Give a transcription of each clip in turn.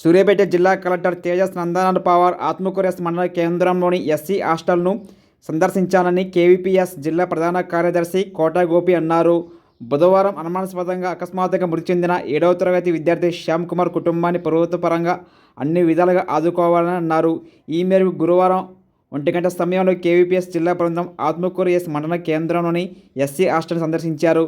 సూర్యాపేట జిల్లా కలెక్టర్ తేజస్ నందనాథ్ పవార్ ఆత్మకూరస్ మండల కేంద్రంలోని ఎస్సీ హాస్టల్ను సందర్శించానని కేవీపీఎస్ జిల్లా ప్రధాన కార్యదర్శి కోట గోపి అన్నారు. బుధవారం అనుమానాస్పదంగా అకస్మాత్తుగా మృతి చెందిన ఏడవ తరగతి విద్యార్థి శ్యామ్ కుమార్ కుటుంబాన్ని ప్రభుత్వ పరంగా అన్ని విధాలుగా ఆదుకోవాలని అన్నారు. ఈ మేరకు గురువారం ఒంటి గంట సమయంలో కేవీపీఎస్ జిల్లా బృందం ఆత్మకూరు ఎస్ మండల కేంద్రంలోని ఎస్సీ హాస్టల్ సందర్శించారు.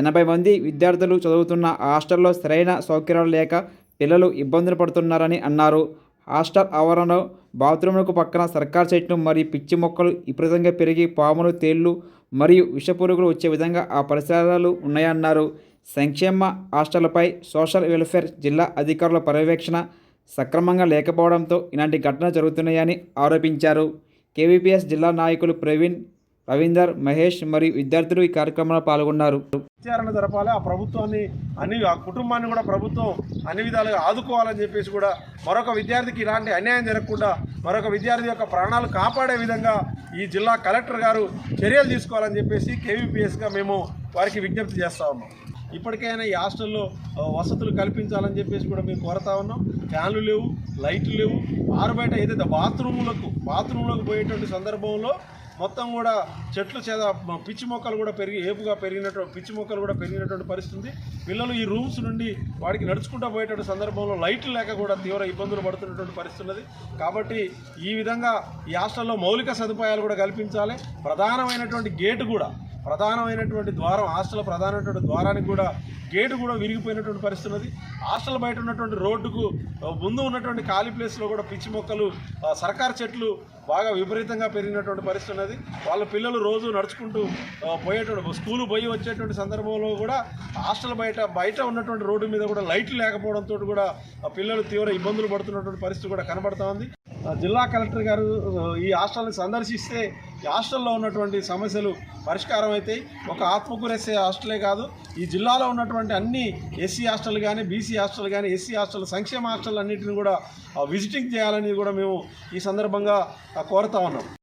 ఎనభై మంది విద్యార్థులు చదువుతున్న ఆ హాస్టల్లో సరైన సౌకర్యాలు లేక పిల్లలు ఇబ్బందులు పడుతున్నారని అన్నారు. హాస్టల్ ఆవరణలో బాత్రూములకు పక్కన సర్కార్ చెట్లు మరియు పిచ్చి మొక్కలు విపరీతంగా పెరిగి పాములు తేళ్ళు మరియు విషపురుగులు వచ్చే విధంగా ఆ పరిసరాలు ఉన్నాయన్నారు. సంక్షేమ హాస్టళ్ళపై సోషల్ వెల్ఫేర్ జిల్లా అధికారుల పర్యవేక్షణ సక్రమంగా లేకపోవడంతో ఇలాంటి ఘటనలు జరుగుతున్నాయని ఆరోపించారు. కేవీపీఎస్ జిల్లా నాయకులు ప్రవీణ్ రవీందర్ మహేష్ మరియు విద్యార్థులు ఈ కార్యక్రమంలో పాల్గొన్నారు. విచారణ జరపాలి. ఆ ప్రభుత్వాన్ని అన్ని ఆ కుటుంబాన్ని కూడా ప్రభుత్వం అన్ని విధాలుగా ఆదుకోవాలని చెప్పేసి కూడా మరొక విద్యార్థికి ఇలాంటి అన్యాయం జరగకుండా మరొక విద్యార్థి యొక్క ప్రాణాలు కాపాడే విధంగా ఈ జిల్లా కలెక్టర్ గారు చర్యలు తీసుకోవాలని చెప్పేసి కేవీపీఎస్గా మేము వారికి విజ్ఞప్తి చేస్తా ఉన్నాం. ఇప్పటికైనా ఈ హాస్టల్లో వసతులు కల్పించాలని చెప్పేసి కూడా మేము కోరుతా ఉన్నాం. ఫ్యాన్లు లేవు లైట్లు లేవు. ఆరు బయట ఏదైతే బాత్రూములకు బాత్రూంలోకి పోయేటువంటి సందర్భంలో మొత్తం కూడా చెట్లు చేద పిచ్చి మొక్కలు కూడా పెరిగి ఏపుగా పెరిగినటువంటి పిచ్చి మొక్కలు కూడా పెరిగినటువంటి పరిస్థితి. ఉంది పిల్లలు ఈ రూమ్స్ నుండి వాడికి నడుచుకుంటూ పోయేటువంటి సందర్భంలో లైట్లు లేక కూడా తీవ్ర ఇబ్బందులు పడుతున్నటువంటి పరిస్థితి ఉన్నది. కాబట్టి ఈ విధంగా ఈ హాస్టల్లో మౌలిక సదుపాయాలు కూడా కల్పించాలి. ప్రధానమైనటువంటి గేటు కూడా ప్రధానమైనటువంటి ద్వారం హాస్టల్ ప్రధానమైనటువంటి ద్వారానికి కూడా గేటు కూడా విరిగిపోయినటువంటి పరిస్థితి ఉన్నది. హాస్టల్ బయట ఉన్నటువంటి రోడ్డుకు ముందు ఉన్నటువంటి ఖాళీ ప్లేస్లో కూడా పిచ్చి మొక్కలు ఆ, సర్కార్ చెట్లు బాగా విపరీతంగా పెరిగినటువంటి పరిస్థితి ఉన్నది. వాళ్ళ పిల్లలు రోజు నడుచుకుంటూ పోయేటువంటి స్కూలు పోయి వచ్చేటువంటి సందర్భంలో కూడా హాస్టల్ బయట బయట ఉన్నటువంటి రోడ్డు మీద కూడా లైట్లు లేకపోవడంతో కూడా పిల్లలు తీవ్ర ఇబ్బందులు పడుతున్నటువంటి పరిస్థితి కూడా కనబడుతోంది జిల్లా కలెక్టర్ గారు ఈ హాస్టల్ని సందర్శిస్తే ఈ హాస్టల్లో ఉన్నటువంటి సమస్యలు పరిష్కారం అవుతాయి ఒక ఆత్మకూరేసే హాస్టలే కాదు. ఈ జిల్లాలో ఉన్నటువంటి అన్ని ఎస్సీ హాస్టల్ కానీ బీసీ హాస్టల్ కానీ ఎస్సీ హాస్టల్ సంక్షేమ హాస్టల్ అన్నింటిని కూడా విజిటింగ్ చేయాలని కూడా మేము ఈ సందర్భంగా కోరుతా ఉన్నాం.